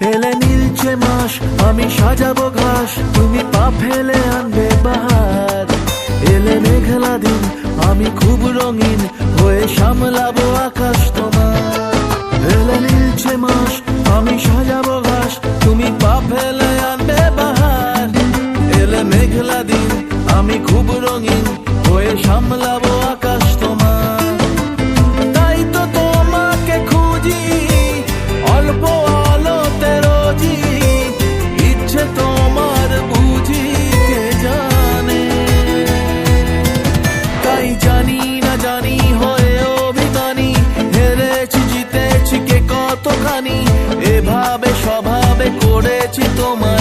এলে নীলছে মাস, আমি সাজাবো ঘাস, তুমি পা ফেলে আনবে বাহার। এলে মেঘলা দিন, আমি খুব রঙিন হয়ে সামলাবো আকাশ তোমার। এলে নীলছে মাস, আমি সাজাবো ঘাস, তুমি পা ফেলে আনবে বাহার। এলে মেঘলা দিন, আমি খুব রঙিন হয়ে সামলাবো স্বভাবে করেছি